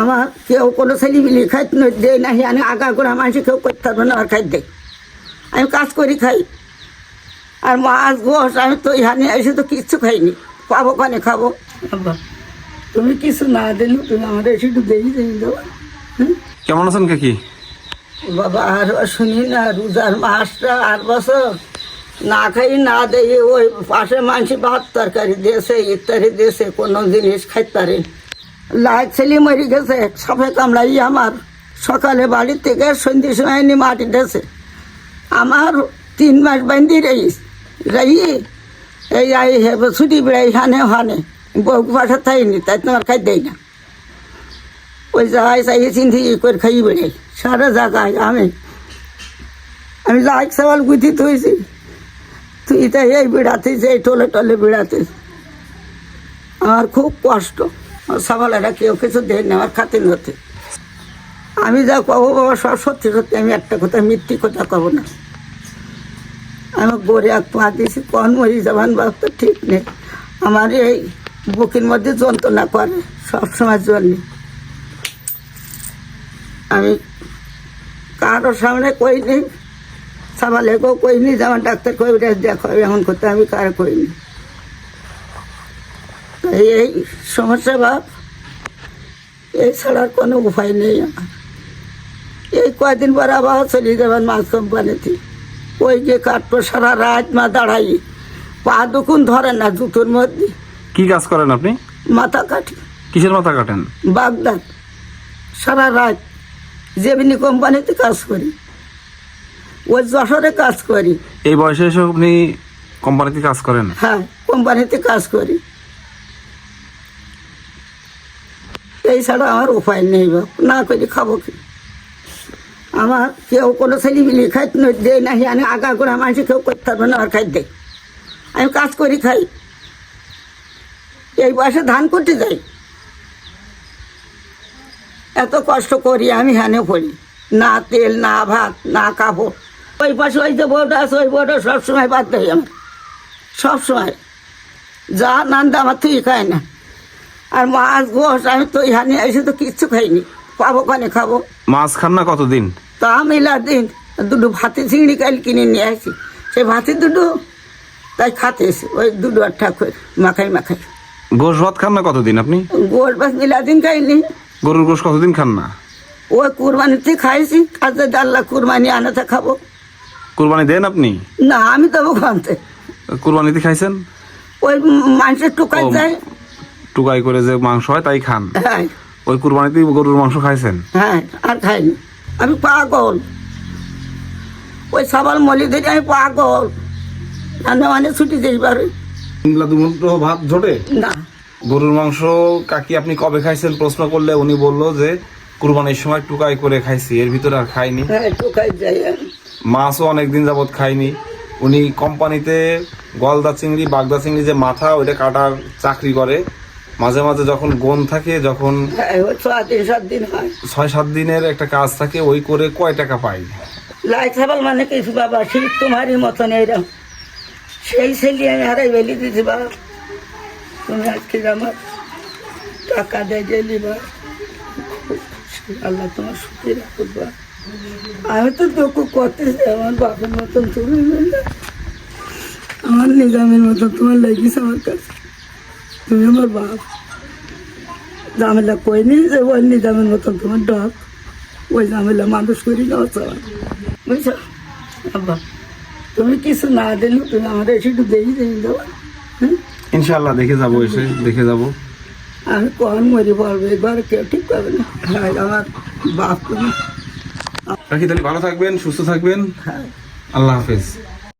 আমার কেউ কোনো ছেলেমিলি খাইতে নয় দেয় না আমি আগা করে মানুষ কেউ করতে পারবে না আর খাই দেয়। আমি কাজ করি খাই। আর মাছ গোস আমি তো ইহানে এসে তো কিচ্ছু খাইনি। পাবো কানে খাব। আব্বা। তুমি কিছু না দিলে তুমি আমার এসে একটু দেই দিয়ে দেবো কেমন আছেন কাকি? বাবা আর শুনি না রোজার মাসটা আট বছর। না খাই না দেই ওই পাশে মানুষ ভাত তরকারি দিয়েছে ইত্যাদি দিয়েছে কোনো জিনিস খাইতে পারে লাইট ছেলে মরে গেছে সফে কামড়াই আমার। সকালে বাড়ি থেকে সন্ধ্যে সময় নি মাটি দিয়েছে। আমার তিন মাস বান্ধি রইস রই এই আই হেব ছুটি বেড়াই হানে হানে। বউ পাশে থাইনি তাই তোমার খাই দেয় না। ওই জায়গায় চাই চিন্তি করে খাই বেড়াই। সারা জায়গায় আমি আমি লাইক সওয়াল গুথি তুইছি তুই তো এই বেড়াতে এই টলে টলে বেড়াতে আমার খুব কষ্ট। সবালেরা কেউ কিছু দেয় না, আমার খাতে নতে আমি যা কব বাবা, সব সত্যি সত্যি, আমি একটা কথা, মিথ্যি কথা কব না। আমি গড়ে এক পা দিয়েছি কন মরি যাবান বাপ তো ঠিক নেই। আমার এই বুকের মধ্যে যন্ত্রণা করে, সবসময় জন্যে। আমি কারোর সামনে কই কইনি সাবালেকেও কইনি যেমন ডাক্তার কই দেখো এমন করতে আমি কারও কইনি। এই এই সমস্যা বাপ এই ছাড়ার কোনো উপায় নেই। আমার এই কয়দিন পর আবার চলে যাবেন মাছ কোম্পানিতে। ওই যে কাটবো সারা রাত মা দাঁড়াই পা দুকুন ধরে না জুতোর মধ্যে। কি কাজ করেন আপনি? মাথা কাটি। কিসের মাথা কাটেন? বাগদাদ। সারা রাত জেমিনি কোম্পানিতে কাজ করি ওই যশোরে কাজ করি। এই বয়সে এসে আপনি কোম্পানিতে কাজ করেন? হ্যাঁ কোম্পানিতে কাজ করি। ছাড়া আমার উপায় নেই না করে খাব কি? আমার কেউ কোনো ছেলেমিলি খাইতে নয় দেয় না আমি আগা করে মানুষ কেউ করতে পারবে না, আর খাই দেয়। আমি কাজ করি, খাই। এই বয়সে ধান করতে যাই। এত কষ্ট করি আমি হানে পড়ি। না তেল, না ভাত, না কাপড়। ওই পাশে ওই যে বউটা আছে, ওই বউটা সবসময় বাদ দেয় আমার। সবসময়। যা নান্দা আমার তুই খায় না। আর মাছ গোস আমি তো ইহানে এসে তো কিচ্ছু খাইনি। পাবো কানে খাব। মাছ খান না কতদিন? তা মিলা দিন দুটো ভাতে চিংড়ি কাল কিনে নিয়ে আসি। সেই ভাতে দুটো তাই খাতে এসে ওই দুটো আর ঠাকুর মাখাই মাখাই। গোশ ভাত খান না কতদিন আপনি? গোর ভাত মিলা দিন খাইনি। গরুর গোশ কতদিন খান না? ওই কুরবানিতে খাইছি কাজে ডাল্লা কুরবানি আনাতে খাব। কুরবানি দেন আপনি? না আমি দেবো খানতে কুরবানিতে খাইছেন? ওই মানুষের টুকাই যায় টুকাই করে যে মাংস হয় তাই খান। ওই কুরবানিতে গরুর মাংস খাইছেন? হ্যাঁ আর খাইনি আমি পাগল। ওই সবার মলি ধরে আমি পাগল। রান্না মানে ছুটি যেই পারে দুমুঠো ভাত জোটে না। গরুর মাংস কাকি আপনি কবে খাইছেন? প্রশ্ন করলে উনি বলল যে কুরবানির সময় টুকাই করে খাইছি এর ভিতরে আর খাইনি। হ্যাঁ টুকাই যাই মাছও অনেকদিন যাবত খাইনি। উনি কোম্পানিতে গলদা চিংড়ি বাগদা চিংড়ি যে মাথা ওইটা কাটার চাকরি করে। মাঝে মাঝে যখন গোন থাকে যখন হ্যাঁ ওই সাত দিন হয়। ছয় সাত দিনের একটা কাজ থাকে ওই করে কয় টাকা পাই? লাই খাবার মানে কিছু বাবা ঠিক তোমারই মতন এইরকম সেই ছেলে আমি হারাই বেলি দিছি বাবা তুমি আজকে আমার টাকা দেয় গেলি বা আল্লাহ তোমার সুখে রাখুক বা। আমি তো দুঃখ করতেছি আমার বাপের মতন তুমি না আমার নিজামের মতন তোমার লেগেছে আমার কাছে। তুমি আমার বাপ। ঝামেলা কই নি? যে ওই নিজামের মতন তোমার ডক ওই ঝামেলা মানুষ করি না চল বুঝছ? আব্বা তুমি কিছু না দিলে তুমি আমাদের এসে একটু দেখি দিয়ে দেবো হ্যাঁ ইনশাল্লাহ দেখে যাব এসে দেখে যাব। আমি কখন মরি পড়ব একবার কেউ ঠিক পাবে না। হ্যাঁ আমার বাপ রাখি তাহলে ভালো থাকবেন সুস্থ থাকবেন। হ্যাঁ। আল্লাহ হাফেজ।